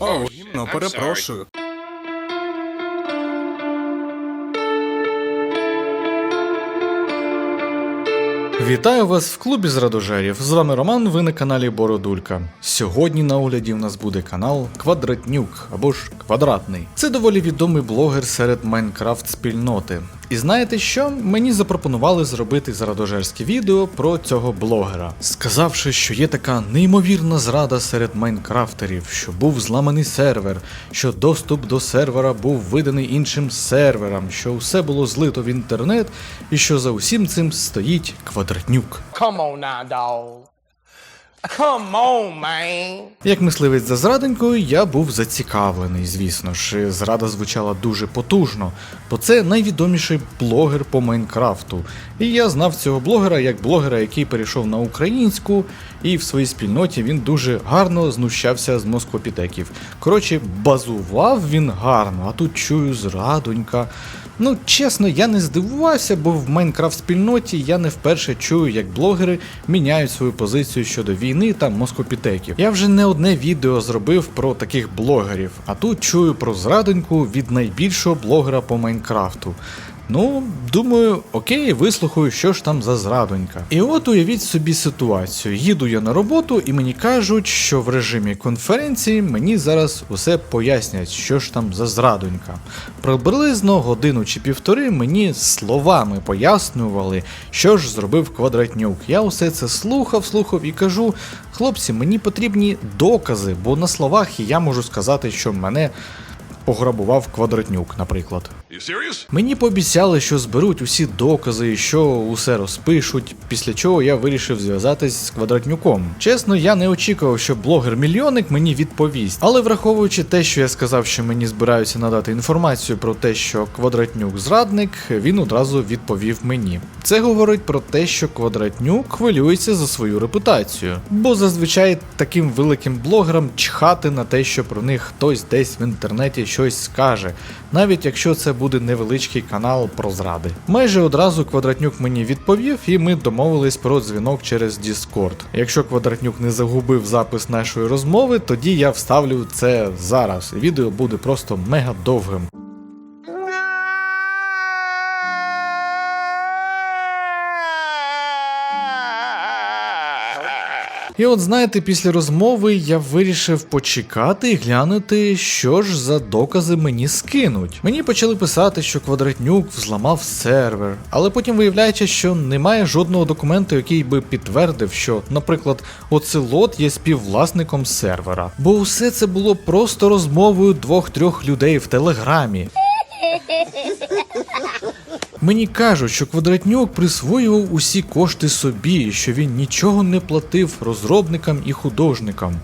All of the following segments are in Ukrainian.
О, гімно, перепрошую. Вітаю вас в клубі з радожерів. З вами Роман, ви на каналі Бородулька. Сьогодні на огляді в нас буде канал Квадратнюк або ж Квадратний. Це доволі відомий блогер серед Майнкрафт спільноти. І знаєте що? Мені запропонували зробити зарадожерське відео про цього блогера, сказавши, що є така неймовірна зрада серед майнкрафтерів, що був зламаний сервер, що доступ до сервера був виданий іншим серверам, що все було злито в інтернет, і що за усім цим стоїть квадратнюк. Come on now, dog. Come on, man. Як мисливець за зрадонькою, я був зацікавлений, звісно ж. Зрада звучала дуже потужно, бо це найвідоміший блогер по Майнкрафту. І я знав цього блогера як блогера, який перейшов на українську, і в своїй спільноті він дуже гарно знущався з москопітеків. Коротше, базував він гарно, а тут чую зрадонька. Ну, чесно, я не здивувався, бо в Майнкрафт спільноті я не вперше чую, як блогери міняють свою позицію щодо війни та москопітеків. Я вже не одне відео зробив про таких блогерів, а тут чую про зрадоньку від найбільшого блогера по Майнкрафту. Ну, думаю, окей, вислухаю, що ж там за зрадонька. І от уявіть собі ситуацію. Їду я на роботу, і мені кажуть, що в режимі конференції мені зараз усе пояснять, що ж там за зрадонька. Приблизно годину чи півтори мені словами пояснювали, що ж зробив квадратнюк. Я усе це слухав, слухав і кажу: хлопці, мені потрібні докази, бо на словах я можу сказати, що мене пограбував квадратнюк, наприклад. Мені пообіцяли, що зберуть усі докази що усе розпишуть, після чого я вирішив зв'язатись з квадратнюком. Чесно, я не очікував, що блогер-мільйонник мені відповість. Але враховуючи те, що я сказав, що мені збираються надати інформацію про те, що квадратнюк зрадник, він одразу відповів мені. Це говорить про те, що квадратнюк хвилюється за свою репутацію. Бо зазвичай таким великим блогерам чхати на те, що про них хтось десь в інтернеті щось скаже, навіть якщо це буде невеличкий канал про зради. Майже одразу квадратнюк мені відповів, і ми домовились про дзвінок через Discord. Якщо квадратнюк не загубив запис нашої розмови, тоді я вставлю це зараз. Відео буде просто мега довгим. І от знаєте, після розмови я вирішив почекати і глянути, що ж за докази мені скинуть. Мені почали писати, що квадратнюк взламав сервер, але потім виявляється, що немає жодного документу, який би підтвердив, що, наприклад, оцелот є співвласником сервера. Бо усе це було просто розмовою двох-трьох людей в телеграмі. Мені кажуть, що квадратнюк присвоював усі кошти собі, що він нічого не платив розробникам і художникам.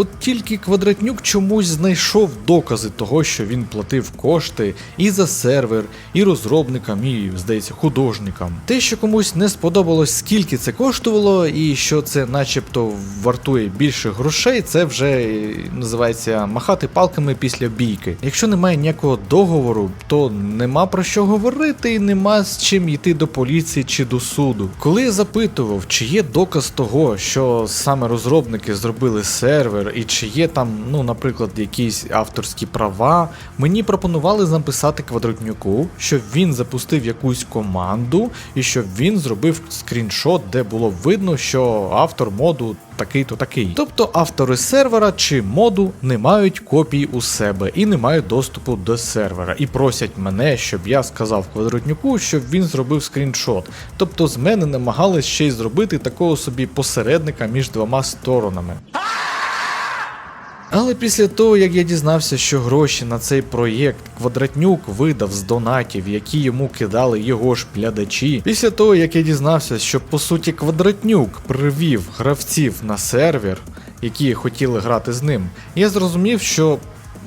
От тільки квадратнюк чомусь знайшов докази того, що він платив кошти і за сервер, і розробникам, і, здається, художникам. Те, що комусь не сподобалось, скільки це коштувало, і що це начебто вартує більше грошей, це вже е, називається махати палками після бійки. Якщо немає ніякого договору, то нема про що говорити і нема з чим йти до поліції чи до суду. Коли я запитував, чи є доказ того, що саме розробники зробили сервер, і чи є там, ну, наприклад, якісь авторські права, мені пропонували написати квадратнюку, щоб він запустив якусь команду і щоб він зробив скріншот, де було видно, що автор моду такий-то такий. Тобто автори сервера чи моду не мають копій у себе і не мають доступу до сервера, і просять мене, щоб я сказав квадратнюку, щоб він зробив скріншот. Тобто з мене намагались ще й зробити такого собі посередника між двома сторонами. Але після того, як я дізнався, що гроші на цей проєкт Квадратнюк видав з донатів, які йому кидали його ж плядачі, після того, як я дізнався, що по суті Квадратнюк привів гравців на сервер, які хотіли грати з ним, я зрозумів, що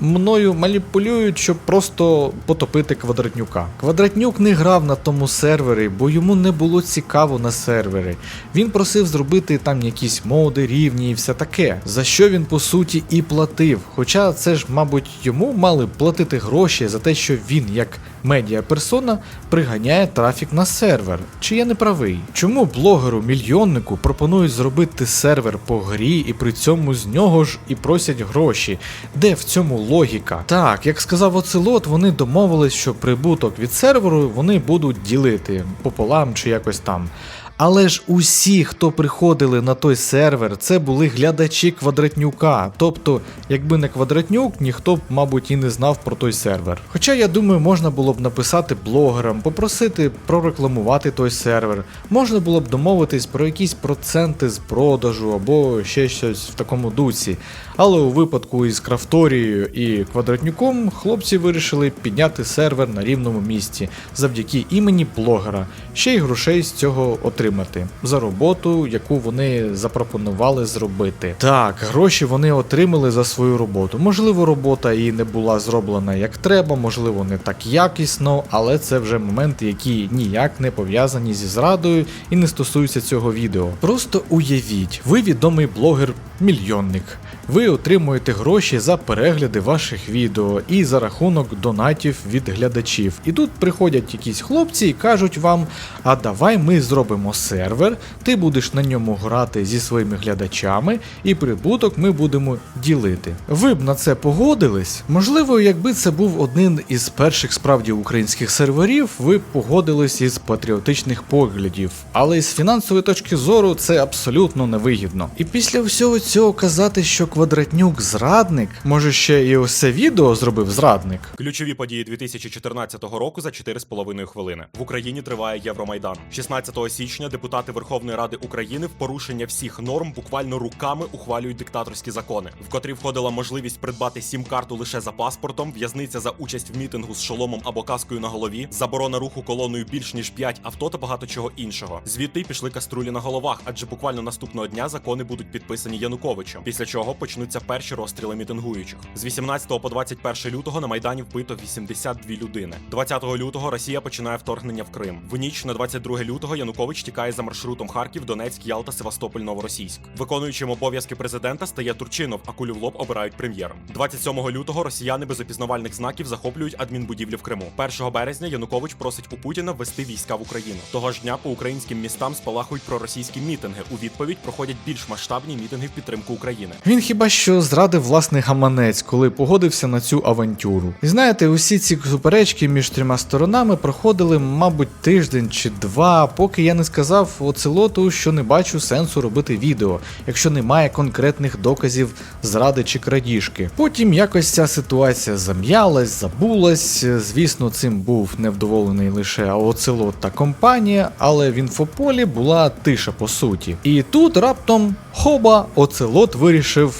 мною маніпулюють, щоб просто потопити квадратнюка. Квадратнюк не грав на тому сервері, бо йому не було цікаво на сервері. Він просив зробити там якісь моди, рівні і все таке, за що він по суті і платив. Хоча це ж, мабуть, йому мали платити гроші за те, що він, як медіаперсона, приганяє трафік на сервер. Чи я не правий? Чому блогеру-мільйоннику пропонують зробити сервер по грі і при цьому з нього ж і просять гроші? Де в цьому логіка? Так, як сказав Оцелот, вони домовились, що прибуток від серверу вони будуть ділити пополам чи якось там. Але ж усі, хто приходили на той сервер, це були глядачі квадратнюка. Тобто, якби не квадратнюк, ніхто б, мабуть, і не знав про той сервер. Хоча я думаю, можна було б написати блогерам, попросити прорекламувати той сервер. Можна було б домовитись про якісь проценти з продажу або ще щось в такому дусі. Але у випадку із Крафторією і квадратнюком хлопці вирішили підняти сервер на рівному місці завдяки імені блогера, ще й грошей з цього отримати за роботу, яку вони запропонували зробити. Так, гроші вони отримали за свою роботу. Можливо, робота і не була зроблена як треба, можливо, не так якісно, але це вже моменти, які ніяк не пов'язані зі зрадою і не стосуються цього відео. Просто уявіть, ви відомий блогер-мільйонник. Ви отримуєте гроші за перегляди ваших відео і за рахунок донатів від глядачів. І тут приходять якісь хлопці і кажуть вам: а давай ми зробимо сервер, ти будеш на ньому грати зі своїми глядачами, і прибуток ми будемо ділити. Ви б на це погодились? Можливо, якби це був один із перших справді українських серверів, ви б погодились із патріотичних поглядів, але з фінансової точки зору це абсолютно невигідно. І після всього цього казати, що квадратнюк зрадник, може ще і ось це відео зробив зрадник. Ключові події 2014 року за 4,5 хвилини. В Україні триває Євромайдан. 16 січня депутати Верховної Ради України в порушення всіх норм буквально руками ухвалюють диктаторські закони, в котрі входила можливість придбати сім-карту лише за паспортом, в'язниця за участь в мітингу з шоломом або каскою на голові, заборона руху колоною більш ніж 5 авто та багато чого іншого. Звідти пішли каструлі на головах, адже буквально наступного дня закони будуть підписані Януковичем. Після чого почнуться перші розстріли мітингуючих. З 18 по 21 лютого на майдані вбито 82 людини. 20 лютого Росія починає вторгнення в Крим. В ніч на 22 лютого Янукович тікає за маршрутом Харків, Донецьк, Ялта, Севастополь, Новоросійськ. Виконуючим обов'язки президента стає Турчинов, а кулю в лоб обирають прем'єром. 27 лютого росіяни без опізнавальних знаків захоплюють адмінбудівлі в Криму. 1 березня Янукович просить у Путіна ввести війська в Україну. Того ж дня по українським містам спалахують проросійські мітинги. У відповідь проходять більш масштабні мітинги в підтримку України. Він хіба що зрадив власний гаманець, коли погодився на цю авантюру. І знаєте, усі ці суперечки між трьома сторонами проходили, мабуть, тиждень чи два, поки я не сказав оцелоту, що не бачу сенсу робити відео, якщо немає конкретних доказів зради чи крадіжки. Потім якось ця ситуація зам'ялась, забулась. Звісно, цим був невдоволений лише оцелот та компанія, але в інфополі була тиша по суті. І тут раптом хоба, оцелот вирішив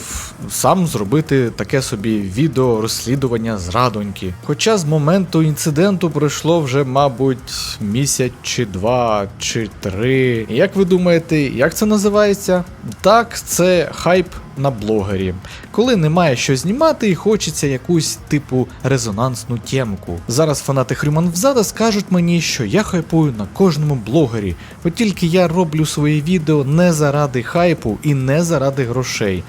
сам зробити таке собі відео розслідування зрадоньки. Хоча з моменту інциденту пройшло вже, мабуть, місяць чи два, чи три. Як ви думаєте, як це називається? Так, це хайп на блогері. Коли немає що знімати і хочеться якусь типу резонансну темку. Зараз фанати Хрюман взада скажуть мені, що я хайпую на кожному блогері, бо тільки я роблю свої відео не заради хайпу і не заради грошей.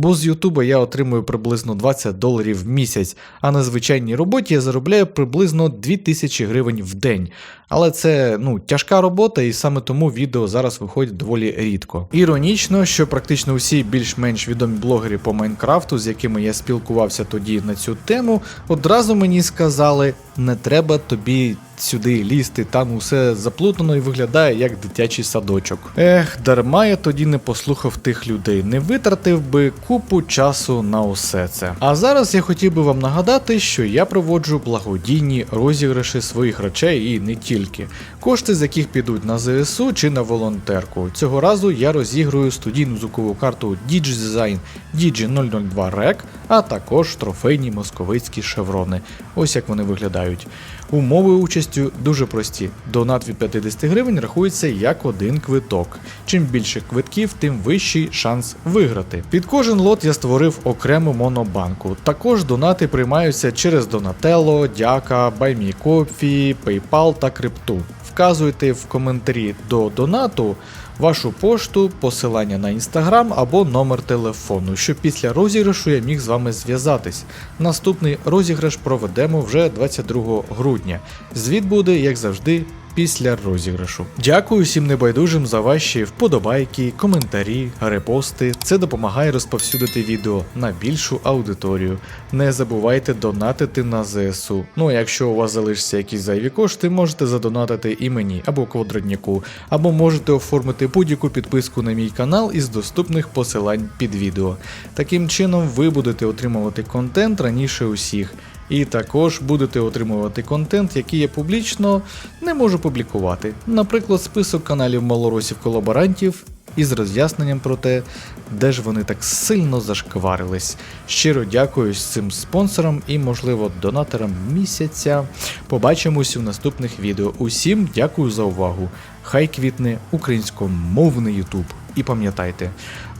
Бо з Ютуба я отримую приблизно 20 доларів в місяць, а на звичайній роботі я заробляю приблизно 2000 гривень в день. Але це ну тяжка робота, і саме тому відео зараз виходять доволі рідко. Іронічно, що практично усі більш-менш відомі блогери по Майнкрафту, з якими я спілкувався тоді на цю тему, одразу мені сказали: не треба тобі сюди лізти, там усе заплутано і виглядає як дитячий садочок. Ех, дарма я тоді не послухав тих людей, не витратив би купу часу на усе це. А зараз я хотів би вам нагадати, що я проводжу благодійні розіграші своїх речей і не тільки. Кошти з яких підуть на ЗСУ чи на волонтерку. Цього разу я розіграю студійну звукову карту DigiDesign Digi002 REC, а також трофейні московицькі шеврони. Ось як вони виглядають. Умови участі діяльністю дуже прості. Донат від 50 гривень рахується як один квиток. Чим більше квитків, тим вищий шанс виграти. Під кожен лот я створив окрему монобанку. Також донати приймаються через Donatello, Дяка, BuyMeCoffee, PayPal та Крипту. Вказуйте в коментарі до донату вашу пошту, посилання на інстаграм або номер телефону, щоб після розіграшу я міг з вами зв'язатись. Наступний розіграш проведемо вже 22 грудня. Звіт буде, як завжди, після розіграшу. Дякую всім небайдужим за ваші вподобайки, коментарі, репости. Це допомагає розповсюдити відео на більшу аудиторію. Не забувайте донатити на ЗСУ. Ну а якщо у вас залишаться якісь зайві кошти, можете задонатити і мені або квадратніку, або можете оформити будь-яку підписку на мій канал із доступних посилань під відео. Таким чином ви будете отримувати контент раніше усіх. І також будете отримувати контент, який я публічно не можу публікувати. Наприклад, список каналів малоросів колаборантів із роз'ясненням про те, де ж вони так сильно зашкварились. Щиро дякую цим спонсорам і, можливо, донаторам місяця. Побачимось у наступних відео. Усім дякую за увагу. Хай квітне українськомовний Ютуб. І пам'ятайте,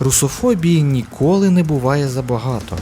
русофобії ніколи не буває забагато.